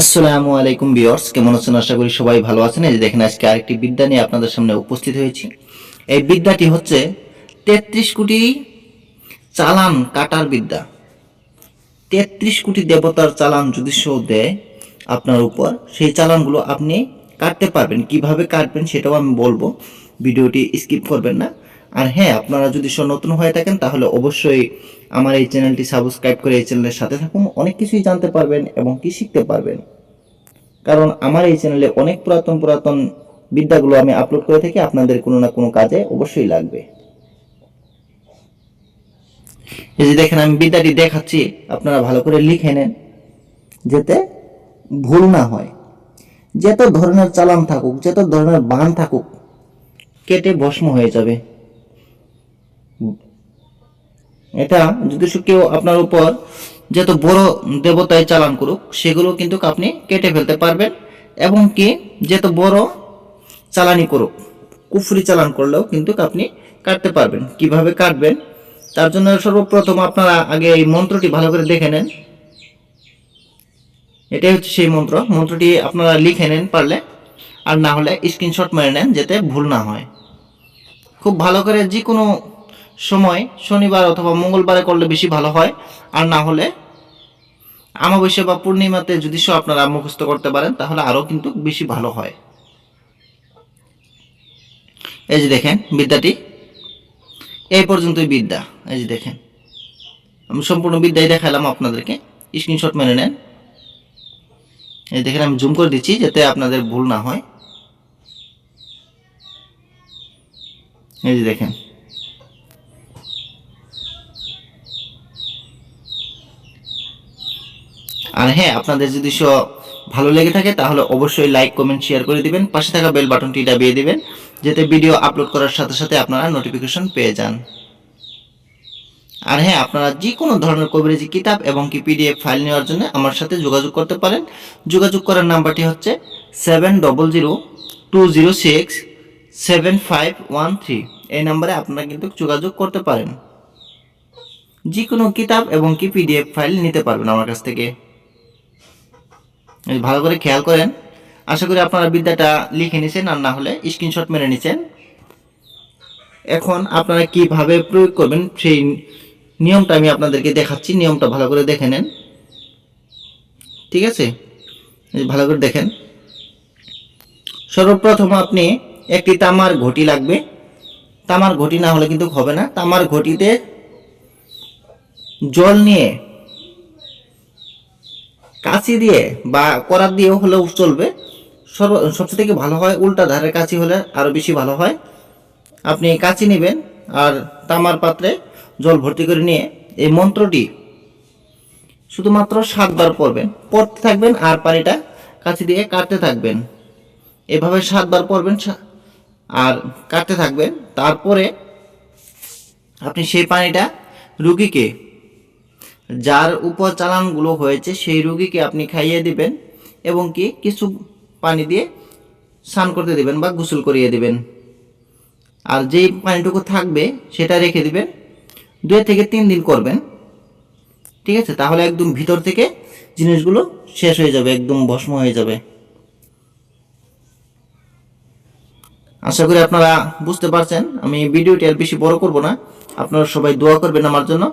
আসসালামু আলাইকুম বিয়ার্স কেমন আছেন? আশা করি সবাই ভালো আছেন। এই যে দেখেন, আজকে আরেকটি বিদ্যা নিয়ে আপনাদের সামনে উপস্থিত হয়েছি। এই বিদ্যাটি হচ্ছে তেত্রিশ কোটি চালান কাটার বিদ্যা। তেত্রিশ কোটি দেবতার চালান যদি শো দেয় আপনার উপর, সেই চালানগুলো আপনি কাটতে পারবেন। কীভাবে কাটবেন সেটাও আমি বলব। ভিডিওটি স্কিপ করবেন না। আর হ্যাঁ আপনারা যদি সব নতুন হয়ে থাকেন, তাহলে অবশ্যই আমার এই চ্যানেলটি সাবস্ক্রাইব করে এই চ্যানেলের সাথে থাকুন। অনেক কিছুই জানতে পারবেন এবং কি শিখতে পারবেন। কারণ আমার এই চ্যানেলে অনেক পুরাতন পুরাতন বিদ্যাগুলো আমি আপলোড করে থাকি, আপনাদের কোনো না কোনো কাজে অবশ্যই লাগবে। এই যে দেখেন, আমি বিদ্যাটি দেখাচ্ছি, আপনারা ভালো করে লিখে নেন, যাতে ভুল না হয়। যত ধরনের চালান থাকুক, যত ধরনের বান থাকুক, কেটে ভস্ম হয়ে যাবে। এটা যদি কেউ আপনার উপর যত বড় দেবতায় চালান করুক, সেগুলো কিন্তু আপনি কেটে ফেলতে পারবেন এবং কি যত বড় চালানি করুক, কুফরি চালান করলেও কিন্তু আপনি কাটতে পারবেন। কীভাবে কাটবেন? তার জন্য সর্বপ্রথম আপনারা আগে এই মন্ত্রটি ভালো করে দেখে নেন। এটাই হচ্ছে সেই মন্ত্র। মন্ত্রটি আপনারা লিখে নেন পারলে, আর না হলে স্ক্রিনশট মেরে নেন যাতে ভুল না হয়। খুব ভালো করে যে কোনো সময় শনিবার অথবা মঙ্গলবারে করলে বেশি ভালো হয়, আর না হলে আমাবস্যা বা পূর্ণিমাতে যদি সব আপনারা মুখস্থ করতে পারেন, তাহলে আরও কিন্তু বেশি ভালো হয়। এই যে দেখেন, বিদ্যাটি। এই পর্যন্তই বিদ্যা। এই যে দেখেন, আমি সম্পূর্ণ বিদ্যাই দেখালাম আপনাদেরকে। স্ক্রিনশট মেনে নেন। এই দেখেন, আমি জুম করে দিচ্ছি যাতে আপনাদের ভুল না হয়। এই যে দেখেন আর হ্যাঁ আপনাদের যদি সব ভালো লেগে থাকে, তাহলে অবশ্যই লাইক কমেন্ট শেয়ার করে দিবেন। পাশে থাকা বেল বাটনটি দাবিয়ে দিবেন, যাতে ভিডিও আপলোড করার সাথে সাথে আপনারা নোটিফিকেশন পেয়ে যান। আর হ্যাঁ আপনারা যে কোনো ধরনের কবিরাজি কিতাব এবং কি পিডিএফ ফাইল নেওয়ার জন্য আমার সাথে যোগাযোগ করতে পারেন। যোগাযোগ করার নাম্বারটি হচ্ছে seven double zero two zero six seven five one three এই নাম্বারে আপনারা কিন্তু যোগাযোগ করতে পারেন। যে কোনো কিতাব এবং কি পিডিএফ ফাইল নিতে পারবেন আমার কাছ থেকে। ভালো করে খেয়াল করেন। আশা করি আপনারা বিদ্যাটা লিখে নিছেন, আর না হলে স্ক্রিনশট মেরে নিছেন। এখন আপনারা কীভাবে প্রয়োগ করবেন, সেই নিয়মটা আমি আপনাদেরকে দেখাচ্ছি, নিয়মটা ভালো করে দেখে নেন। ঠিক আছে? ভালো করে দেখেন। সর্বপ্রথম আপনি একটি তামার ঘটি লাগবে। তামার ঘটি না হলে কিন্তু হবে না। তামার ঘটিতে জল নিয়ে কাঁচি দিয়ে বা করাত দিয়েও হলেও চলবে। সর্ব, সবচেয়ে থেকে ভালো হয় উল্টা ধারের কাঁচি হলে আরও বেশি ভালো হয়। আপনি কাঁচি নেবেন আর তামার পাত্রে জল ভর্তি করে নিয়ে এই মন্ত্রটি শুধুমাত্র সাতবার পড়বেন। পড়তে থাকবেন আর পানিটা কাঁচি দিয়ে কাটতে থাকবেন। এভাবে সাতবার পড়বেন আর কাটতে থাকবেন। তারপরে আপনি সেই পানিটা রুগীকে যার উপর চালানগুলো হয়েছে, সেই রুগীকে আপনি খাইয়ে দিবেন এবং কি কিছু পানি দিয়ে স্নান করতে দিবেন বা গোসল করিয়ে দিবেন। আর যেই পানিটুকু থাকবে, সেটা রেখে দিবেন। দুই থেকে তিন দিন করবেন। ঠিক আছে? তাহলে একদম ভিতর থেকে জিনিসগুলো শেষ হয়ে যাবে, একদম ভস্ম হয়ে যাবে। আশা করি আপনারা বুঝতে পারছেন। আমি ভিডিওটি আর বেশি বড় করব না। আপনারা সবাই দোয়া করবেন আমার জন্য।